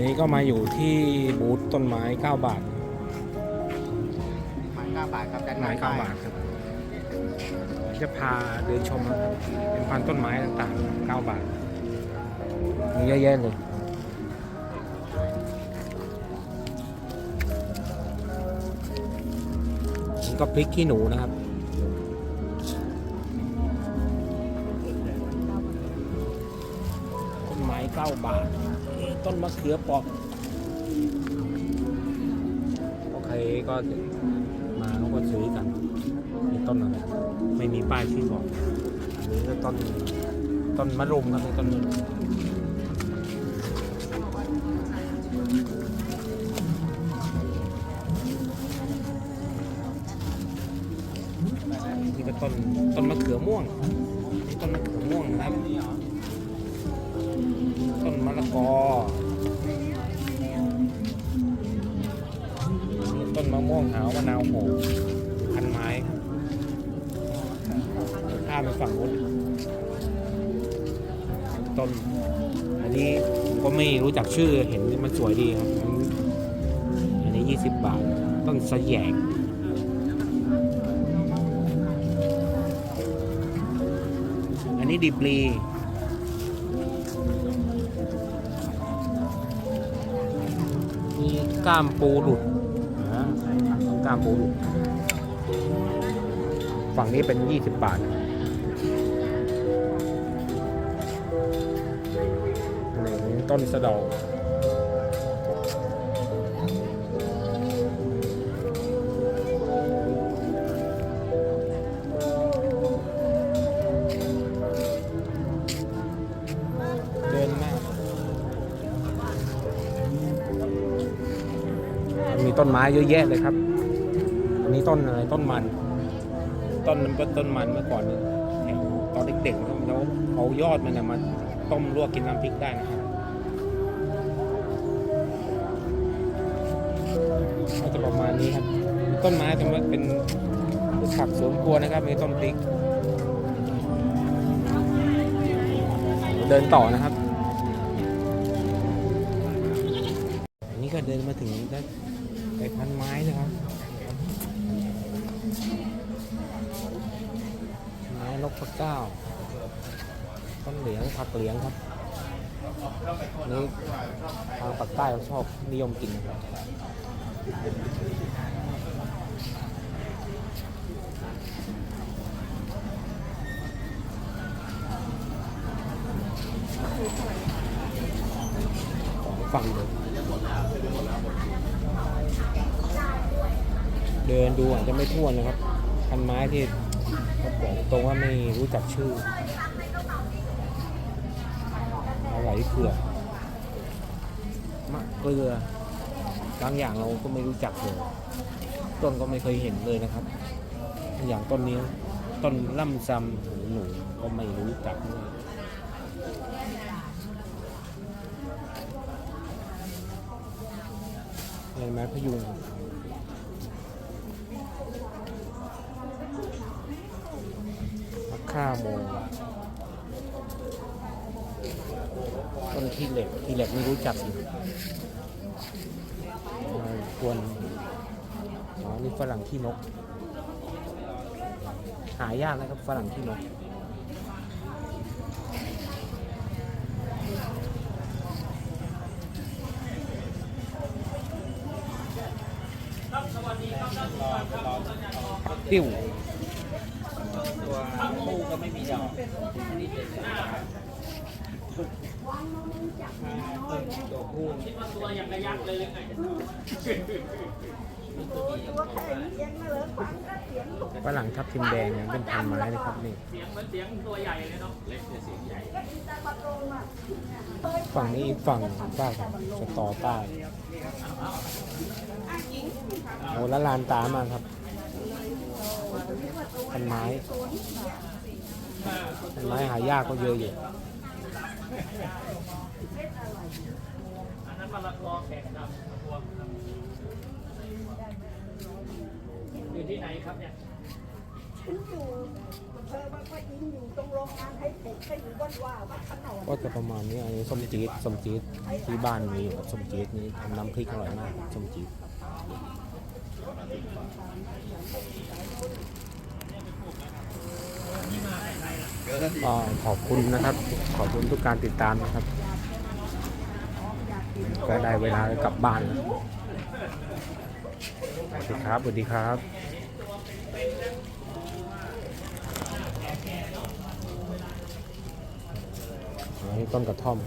นี้ก็มาอยู่ที่บูธต้นไม้ 9 บาทไม้เก้าบาทครับด้านไม้ในป้ย9บาทครับจะพาเดินชมนะครับเป็นพันธุ์ต้นไม้ต่างๆ 9 บาท มีเยอะแยะเลยนี่ก็พริกขี้หนูนะครับต้นไม้ 9 บาทนี่ ต้นมะเขือเปอกโอเคก็มาเขาก็ซื้อกันมีต้นอะไรไม่มีป้ายชื่อบอกอันนี้ก็ต้นต้นมะรุมครับนี่ต้นมะรุมนี่ก็ต้นต้นมะเขือม่วงต้นมะเขือม่วงนะครับ ต้นมะละกอ ต้นมะม่วงหาวมะนาวโหพันไม้ข้ามไปฝั่งนู้นต้น อันนี้ผมก็ไม่รู้จักชื่อเห็นมันสวยดีครับ อันนี้ 20 บาท ต้นสะแยงอันนี้ดิบลี กล้ามปูหลุดนะกล้ามปูหลุด ฝั่งนี้เป็น 20 บาทหนึ่งต้นสะเดา ต้นไม้เยอะแยะเลยครับ อันนี้ต้นอะไรต้นมัน ต้นมันเป็ต้นมันเมื่อก่อนเนี่ยแถวตอนเด็กๆนะครับแล้วเอายอดมันนะมาต้มลวกกินน้ำพริกได้นะครับก็จะประมาณนี้ครับ ต้นไม้จะมาเป็นผักสวนครัวนะครับ มีต้นพริก เดินต่อนะครับ อันนี้ก็เดินมาถึงได้ ไปพันไม้นะครับไม้นกพะเก้าต้นเหลียงผักเหลียงครับนี่ทางปากใต้เขาชอบนิยมกินนะครับของฟังเลย เดินดูอาจจะไม่ทั่วนะครับพันไม้ที่ก็บอกตรงว่าไม่รู้จักชื่ออะไรเผือมะเกลือบางอย่างเราก็ไม่รู้จักเลยต้นก็ไม่เคยเห็นเลยนะครับ อย่างต้นนี้ต้นล่ำซำหูหนูก็ไม่รู้จักด้วย อะไรไม้พยุงมะข่าโมงต้นที่เหล็กที่เหล็กไม่รู้จักอยู่ควรอ๋อนี่ฝรั่งขี้นก หายากนะครับฝรั่งขี้นก ติ้วตัวคู่ก็ไม่มีดอกตัวคู่ฝรั่งทับทิมแดงเนี่ยเป็นพันไม้นะครับนี่เสียงเหมือนเสียงตัวใหญ่เลยเนาะเล็กแต่เสียงใหญ่ฝั่งนี้ฝั่งบ้างสตอใต้โอ้ละลานตามากครับ พันไม้พันไม้หายากก็เยอะอยู่อันนั้นมะละกอแขกดำพวงครับอยู่ที่ไหนครับเนี่ยฉันอยู่อำเภอบางว่าอิงอยู่ตรงโรงงานให้เด็กให้อยู่บ้านว่าวัดขนอนก็จะประมาณนี้อันนี้ส้มจี๊ดส้มจี๊ดที่บ้านมีส้มจี๊ดนี่ทำน้ำพริกอร่อยมากส้มจี๊ด ก็ขอบคุณนะครับ ขอบคุณทุกการติดตามนะครับ ก็ได้เวลากลับบ้านแล้วสวัสดีครับสวัสดีครับนี่ต้นกระท่อม